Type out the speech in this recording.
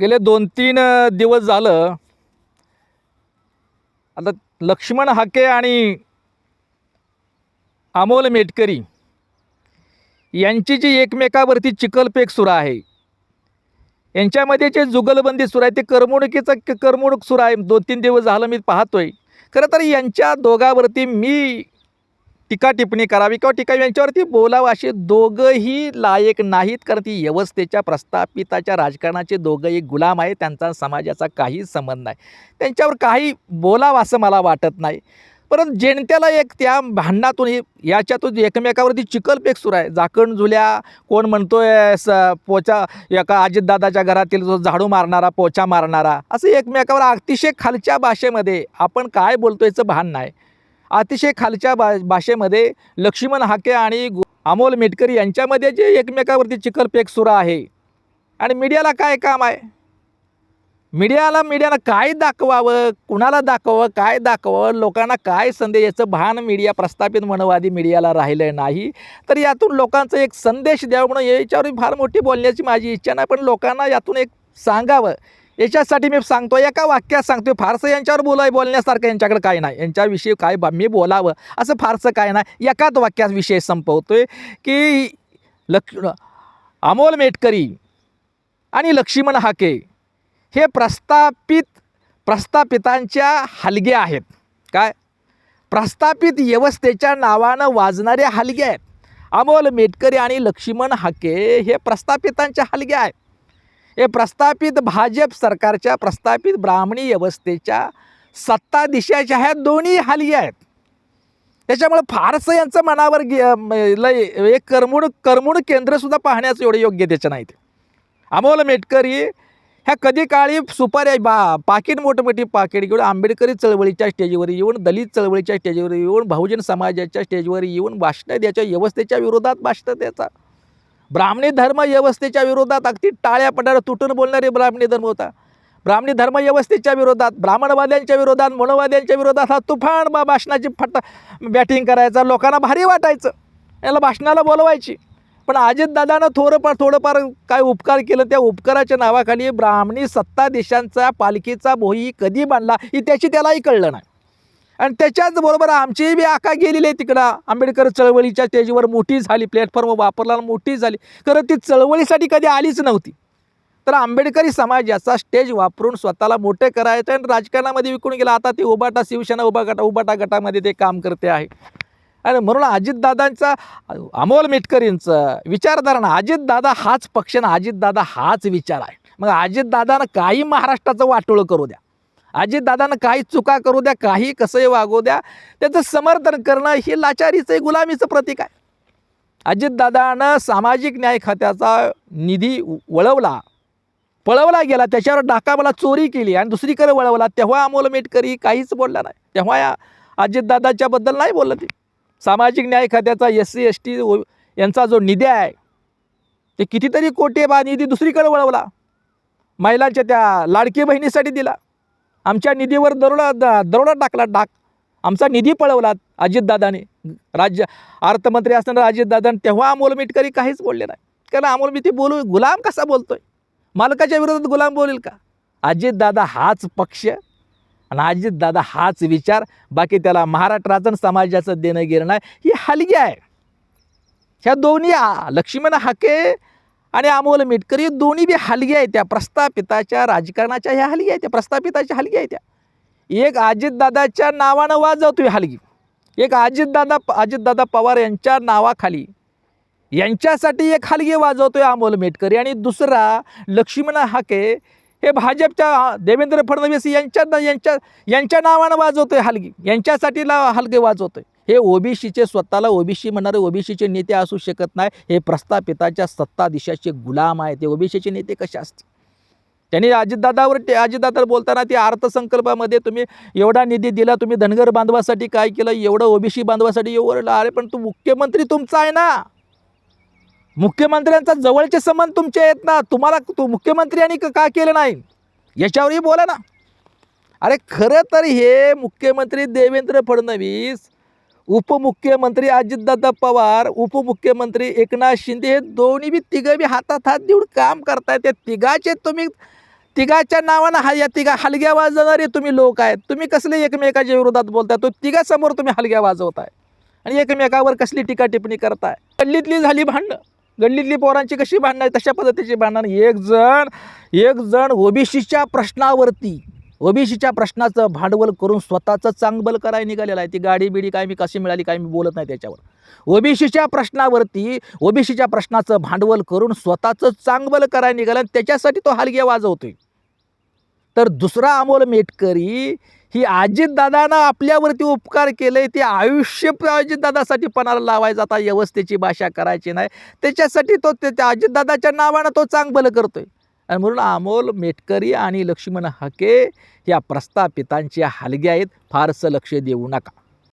गेले दोन तीन दिवस झालं. आता लक्ष्मण हाके आणि अमोल मेटकरी यांची जी एकमेकावरती चिकलपेक सुरू आहे यांच्यामध्ये जे जुगलबंदी सुरू आहे ते करमणुकीचं करमणूक सुरू आहे. दोन तीन दिवस झालं मी पाहतोय. खरं तर यांच्या दोघावरती मी टीका टिप्पणी करावी किंवा टीका यांच्यावरती बोलावं असे दोघंही लायक नाहीत. कारण ती व्यवस्थेच्या प्रस्थापिताच्या राजकारणाचे दोघंही गुलाम आहे त्यांचा समाजाचा काही संबंध नाही. त्यांच्यावर काही बोलावं असं मला वाटत नाही. परंतु जेणत्याला एक त्या भांडणातून याच्यातून एकमेकावरती चिकलपेक सुरू आहे. झाकण झुल्या कोण म्हणतोय स पोचा एका अजितदादाच्या घरातील जो झाडू मारणारा पोचा मारणारा असं एकमेकावर अतिशय खालच्या भाषेमध्ये आपण काय बोलतो याचं भान नाही. अतिशय खालच्या बा भाषेमध्ये लक्ष्मण हाके आणि अमोल मेटकरी यांच्यामध्ये जे एकमेकावरती चिकलपेक सुरू आहे. आणि मीडियाला काय काम आहे? मीडियाला मीडियाला काय दाखवावं? कुणाला दाखवावं? काय दाखवावं? लोकांना काय संदेश? याचं भान मीडिया प्रस्थापित मनवादी मीडियाला राहिलं नाही. तर यातून लोकांचा एक संदेश द्यावा म्हणून याच्यावर फार मोठी बोलण्याची माझी इच्छा नाही पण लोकांना यातून एक सांगावं. याच्यासाठी मी सांगतो एका वाक्यात सांगतो फारसं यांच्यावर बोलाय बोलण्यासारखं यांच्याकडे काय नाही. यांच्याविषयी काय बा मी बोलावं असं फारसं काय नाही. एकाच वाक्यात विषय संपवतोय की लक्ष अमोल मेटकरी आणि लक्ष्मण हाके हे प्रस्थापित प्रस्थापितांच्या हलगे आहेत. काय? प्रस्थापित व्यवस्थेच्या नावानं वाजणारे हलगे आहेत. अमोल मेटकरी आणि लक्ष्मण हाके हे प्रस्थापितांच्या हलगे आहेत. हे प्रस्थापित भाजप सरकारच्या प्रस्थापित ब्राह्मणी व्यवस्थेच्या सत्ताधीशाच्या ह्या दोन्ही हाली आहेत. त्याच्यामुळं फारसं यांचं मनावर गे लय एक करमूड करमूड केंद्रसुद्धा पाहण्याचं एवढं योग्य त्याचं नाही ते. अमोल मेटकरी ह्या कधी काळी सुपाऱ्या बा पाकिट मोठमोठी पाकिट घेऊन आंबेडकरी चळवळीच्या स्टेजवर येऊन दलित चळवळीच्या स्टेजवर येऊन बहुजन समाजाच्या स्टेजवर येऊन भाषणं द्यायच्या व्यवस्थेच्या विरोधात भाषणं द्यायचा ब्राह्मणी धर्म व्यवस्थेच्या विरोधात अगदी टाळ्या पडणारे तुटून बोलणारे ब्राह्मणी धर्म होता. ब्राह्मणी धर्म व्यवस्थेच्या विरोधात ब्राह्मणवाद्यांच्या विरोधात मनोवाद्यांच्या विरोधात हा तुफान बा भाषणाची फट बॅटिंग करायचा लोकांना भारी वाटायचं. याला भाषणाला बोलवायची. पण अजितदादानं थोडंफार थोडंफार काय उपकार केलं त्या उपकाराच्या नावाखाली ब्राह्मणी सत्ताधीशांचा पालखीचा भोई कधी बांधला ही त्याची त्यालाही कळलं नाही. आणि त्याच्याच बरोबर आमचीही बी आका गेलेली आहे तिकडं. आंबेडकर चळवळीच्या स्टेजवर मोठी झाली प्लॅटफॉर्म वापरला आणि मोठी झाली. खरं ती चळवळीसाठी कधी आलीच नव्हती. तर आंबेडकरी समाज याचा स्टेज वापरून स्वतःला मोठे करायचं आणि राजकारणामध्ये विकून गेला. आता ती उबाटा शिवसेना उभा गटा उबाटा गटामध्ये ते काम करते आहे. आणि म्हणून अजितदादांचा अमोल मिटकरींचं विचारधारणा अजितदादा हाच पक्ष आणि अजितदादा हाच विचार आहे. मग अजितदादानं काही महाराष्ट्राचं वाटोळं करू द्या. अजितदादानं काही चुका करू द्या काही कसंही वागू द्या त्याचं समर्थन करणं हे लाचारीचं गुलामीचं प्रतीक आहे. अजितदादानं सामाजिक न्याय खात्याचा निधी वळवला. पळवला गेला त्याच्यावर डाकाबला चोरी केली आणि दुसरीकडे वळवला. तेव्हा अमोल मेटकरी काहीच बोलला नाही. तेव्हा या अजितदादाच्याबद्दल नाही बोललं ते. सामाजिक न्याय खात्याचा एस सी एस टी यांचा जो निधी आहे ते कितीतरी कोटी बा निधी दुसरीकडे वळवला. महिलांच्या त्या लाडकी बहिणीसाठी दिला. आमच्या निधीवर दरोडा द- दरोडा टाकला डाक. आमचा निधी पळवला अजितदादाने. राज्य अर्थमंत्री असताना अजितदादाने तेव्हा अमोल मिटकरी काहीच बोलले नाही. कारण अमोल मी ते बोलू गुलाम कसा बोलतोय? मालकाच्या विरोधात गुलाम बोलेल का? अजितदादा हाच पक्ष आणि अजितदादा हाच विचार बाकी त्याला महाराष्ट्राचं समाजाचं देणं घेणं नाही. ही हलगी आहे. ह्या दोन्ही लक्ष्मण हाके आणि अमोल मेटकरी दोन्ही बी हलगी आहेत त्या. प्रस्थापिताच्या राजकारणाच्या ह्या हलगी आहेत त्या. प्रस्थापिताच्या हलगी आहेत त्या. एक अजितदादाच्या नावानं वाजवतो ही हलगी. एक अजितदादा अजितदादा पवार यांच्या नावाखाली. यांच्यासाठी एक हलगी वाजवतोय अमोल मेटकरी. आणि दुसरा लक्ष्मण हाके हे भाजपच्या देवेंद्र फडणवीस यांच्या यांच्या यांच्या नावानं वाजवतोय हलगी. यांच्यासाठी ला हलगे वाजवतोय. हे ओबीसीचे स्वतःला ओबीसी म्हणणारे ओबीसीचे नेते असू शकत नाही. हे प्रस्थापिताच्या सत्ताधीशाचे गुलाम आहेत. ते ओबीसीचे नेते कसे असतील? त्यांनी अजितदादावर ते अजितदादा बोलताना ते अर्थसंकल्पामध्ये तुम्ही एवढा निधी दिला तुम्ही धनगर बांधवासाठी काय केलं? एवढं ओबीसी बांधवासाठी एवढं अरे पण तू मुख्यमंत्री तुमचा आहे ना. मुख्यमंत्र्यांचा जवळचे संबंध तुमचे आहेत ना. तुम्हाला तू मुख्यमंत्र्यांनी क- का केलं नाही? याच्यावरही बोला ना. अरे खरं तर हे मुख्यमंत्री देवेंद्र फडणवीस उपमुख्यमंत्री अजितदादा पवार उपमुख्यमंत्री एकनाथ शिंदे हे दोन्ही बी तिघं बी हातात हात देऊन काम करतायत. त्या तिघाचे तुम्ही तिघाच्या नावानं हा या तिघा हलग्या वाजवणारे तुम्ही लोक आहेत. तुम्ही कसले एकमेकाच्या विरोधात बोलताय? तो तिघासमोर तुम्ही हलग्या वाजवताय. आणि एकमेकावर कसली टीका टिप्पणी करताय? गल्लीतली झाली भांडणं. गल्लीतली पोरांची कशी भांडणं तशा पद्धतीची भांडणं. एक जण एक जण ओबीसीच्या प्रश्नावरती ओबीसीच्या प्रश्नाचं भांडवल करून स्वतःचं चांगबल करायला निघालेलं आहे. ती गाडी बिडी काय मी कशी मिळाली काय मी बोलत नाही त्याच्यावर. ओबीसीच्या प्रश्नावरती ओबीसीच्या प्रश्नाचं भांडवल करून स्वतःचं चांगबल करायला निघालं आणि त्याच्यासाठी तो हलग्या वाजवतोय. तर दुसरा अमोल मेटकरी ही अजितदादानं आपल्यावरती उपकार केले ते आयुष्य अजितदादासाठी पणाला लावायचा आता व्यवस्थेची भाषा करायची नाही. त्याच्यासाठी तो ते त्या अजितदादाच्या नावानं तो चांगबल करतोय. आणि म्हणून अमोल मेटकरी आणि लक्ष्मण हाके या प्रस्थापितांच्या हलग्या आहेत. फारसं लक्ष देऊ नका.